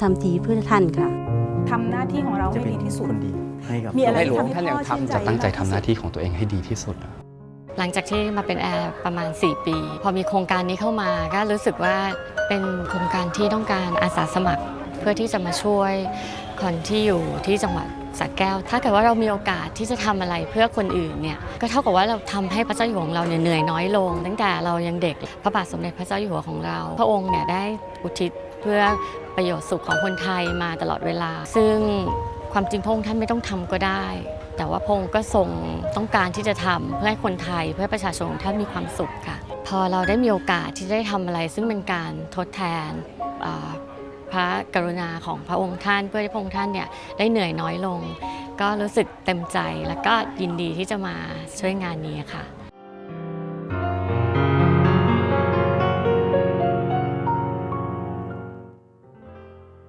ทำทีเพื่อท่านค่ะ ทำหน้าที่ของเราจะให้เป็นดีที่สุด คนดีให้กับมีอะไร ในหลวงที่ท่านยังทำให้พ่อชื่นใจทำจะตั้งใจทำหน้าที่ของตัวเองให้ดีที่สุดอะ หลังจากที่มาเป็นแอร์ประมาณ 4 ปี พอมีโครงการนี้เข้ามาก็รู้สึกว่าเป็นโครงการที่ต้องการอาสาสมัคร เพื่อที่จะมาช่วยคนที่อยู่ที่จังหวัดสระแก้ว ถ้าเกิดว่าเรามีโอกาสที่จะทำอะไรเพื่อคนอื่นเนี่ยก็เท่ากับว่าเราทำให้พระเจ้าอยู่หัวของเราเนี่ยเหนื่อยน้อยลง ตั้งแต่เรายังเด็กพระบาทสมเด็จพระเจ้าอยู่หัวของเรา พระองค์เนี่ยได้อุทิศเพื่อประโยชน์สุขของคนไทยมาตลอดเวลา ซึ่งความจริงพระองค์ท่านไม่ต้องทำก็ได้ แต่ว่าพระองค์ก็ทรงต้องการที่จะทำเพื่อให้คนไทยเพื่อประชาชนท่านมีความสุขค่ะ พอเราได้มีโอกาสที่ได้ทำอะไร ซึ่งเป็นการทดแทนพระกรุณาของพระองค์ท่านเพื่อให้พระองค์ท่านเนี่ยได้เหนื่อยน้อยลง ก็รู้สึกเต็มใจและก็ยินดีที่จะมาช่วยงานนี้ค่ะ